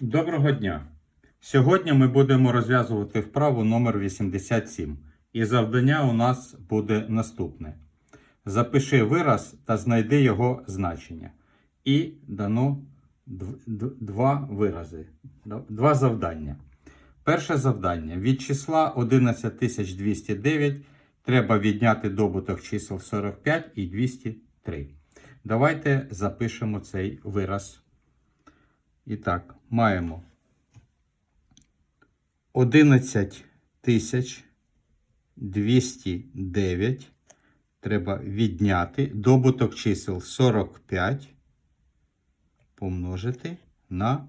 Доброго дня! Сьогодні ми будемо розв'язувати вправу номер 87. І завдання у нас буде наступне. Запиши вираз та знайди його значення. І дано два вирази, два завдання. Перше завдання. Від числа 11209 треба відняти добуток чисел 45 і 203. Давайте запишемо цей вираз. І так, маємо 11 тисяч 209. Треба відняти добуток чисел 45 помножити на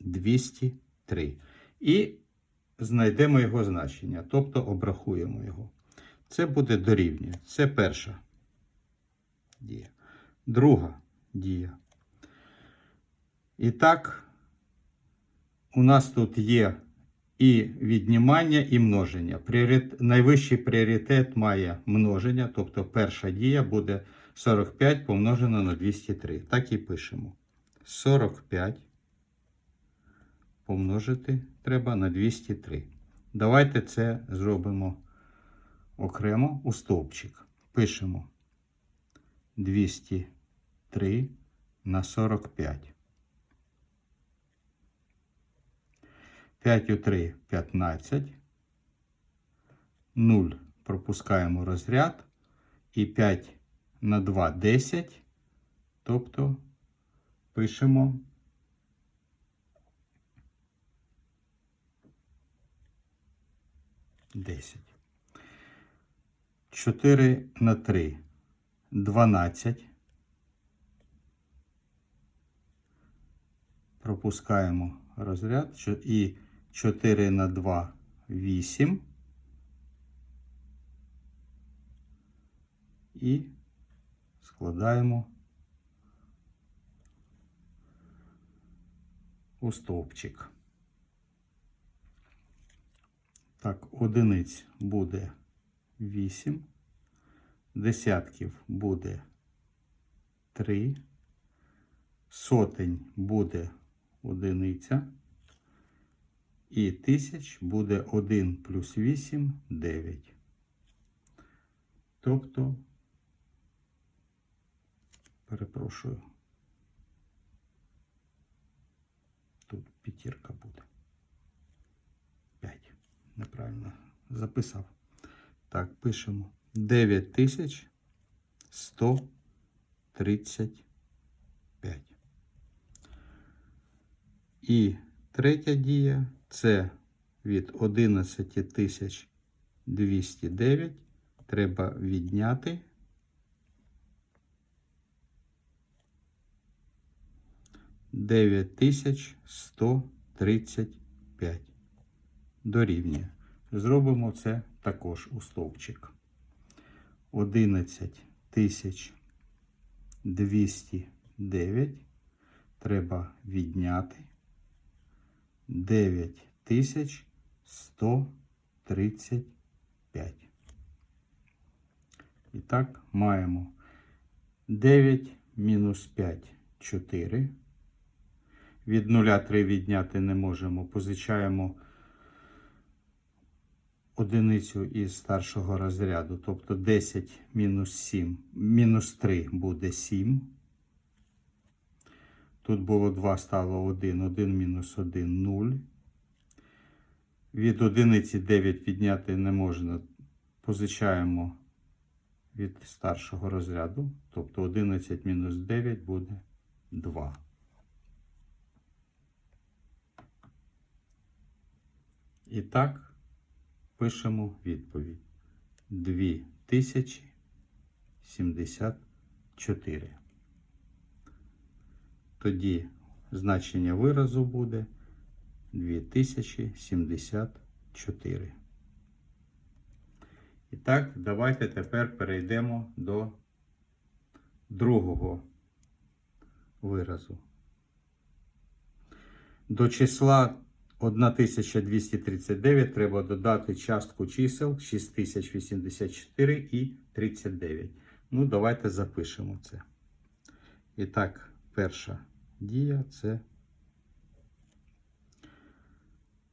203. І знайдемо його значення, тобто обрахуємо його. Це буде дорівнює. Це перша дія. Друга дія. І так, у нас тут є і віднімання, і множення. Пріорит... Найвищий пріоритет має множення, тобто перша дія буде 45 помножено на 203. Так і пишемо. 45 помножити треба на 203. Давайте це зробимо окремо у стовпчик. Пишемо 203 на 45. 5 у 3 15. 0 пропускаємо розряд. І 5 на 2 10. Тобто пишемо десять. 4 на 3 12. Пропускаємо розряд. І 4 на 2 8. І складаємо у стовпчик. Так, одиниць буде 8, десятків буде 3, сотень буде одиниця, і тисяч буде 1 плюс 8 9. Тобто, перепрошую, тут п'ятірка буде. 5. Неправильно записав. Так, пишемо 9135. І третя дія це від 11209 треба відняти. 9135 дорівнює. Зробимо це також у стовпчик. 11 тисяч 209 треба відняти 9 тисяч 135. І так, маємо 9 мінус 5 4. Від 0 3 відняти не можемо. Позичаємо одиницю із старшого розряду, тобто 10 мінус 7, мінус 3 буде 7. Тут було 2, стало 1, 1 мінус 1 0. Від одиниці 9 відняти не можна. Позичаємо від старшого розряду, тобто 11 мінус 9 буде 2. І так, пишемо відповідь. 2074. Тоді значення виразу буде 2074. І так, давайте тепер перейдемо до другого виразу. До числа 1239 треба додати частку чисел 6084 і 39. Ну, давайте запишемо це. І так, перша дія це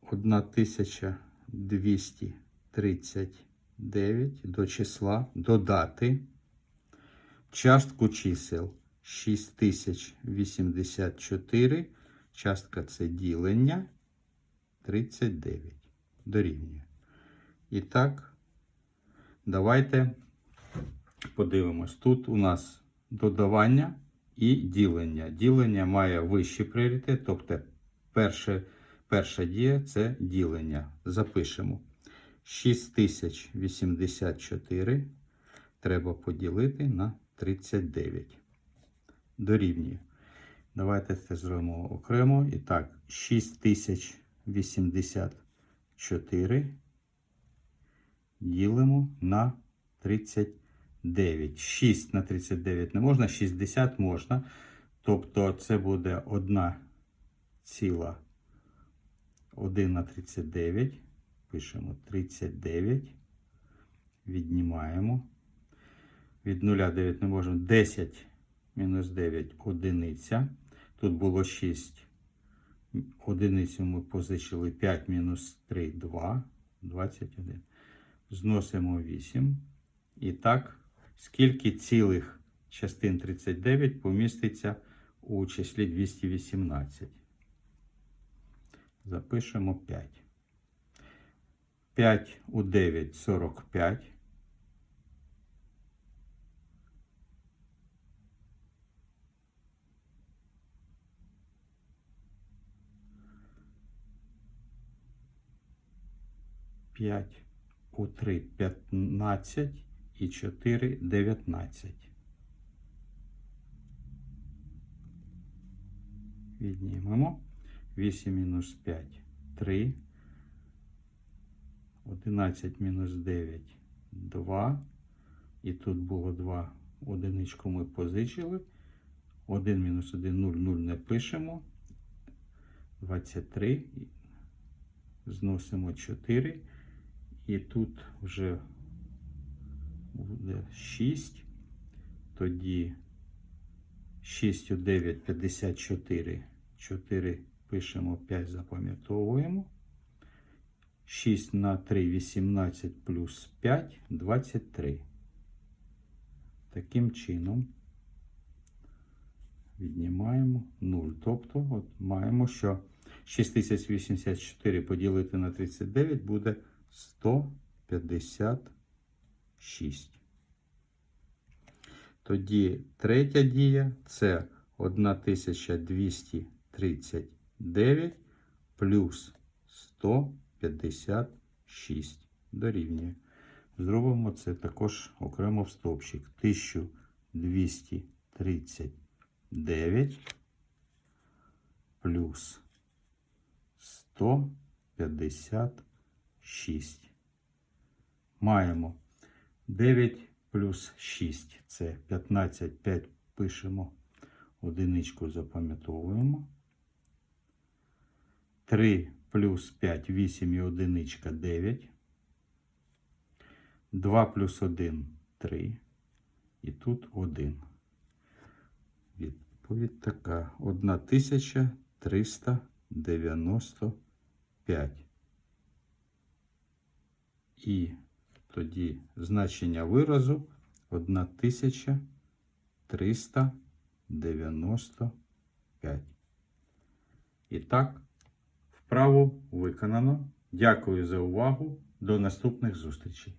1239 до числа додати частку чисел 6084. Частка це ділення 39 дорівнює. І так, давайте подивимось. Тут у нас додавання і ділення. Ділення має вищий пріоритет, тобто перше, перша дія це ділення. Запишемо. 6084 треба поділити на 39. Дорівнює. Давайте це зробимо окремо. І так, 6084 ділимо на 39. 6 на 39 не можна, 60 можна. Тобто це буде 1 ціла 1 на 39. Пишемо 39. Віднімаємо. Від 0 9 не можемо. 10 мінус 9 одиниця. Тут було 6. Одиницю ми позичили 5 мінус 3 2. 21. Зносимо 8. І так, скільки цілих частин 39 поміститься у числі 218? Запишемо 5. 5 у 9 45. П'ять у 3 15 і 4 19. Віднімемо. 8 мінус 5 3. 11 мінус 9 2. І тут було 2. Одиничку ми позичили. 1 мінус 1 0 0 не пишемо. 23. Зносимо 4. І тут вже буде 6. Тоді 6 у 9 54. 4 пишемо 5, запам'ятовуємо. 6 на 3 18 плюс 5 23. Таким чином віднімаємо 0. Тобто от маємо, що 6084 поділити на 39 буде 156. Тоді третя дія це 1239 плюс 156 дорівнює. Зробимо це також окремо в стовпчик. 1239 плюс 156. Маємо 9 плюс 6 це 15, 5 пишемо, одиничку запам'ятовуємо. 3 плюс 5, 8 і одиничка 9. 2 плюс 1 3. І тут 1. Відповідь така. 1395. І тоді значення виразу 1395. І так, вправу виконано. Дякую за увагу. До наступних зустрічей.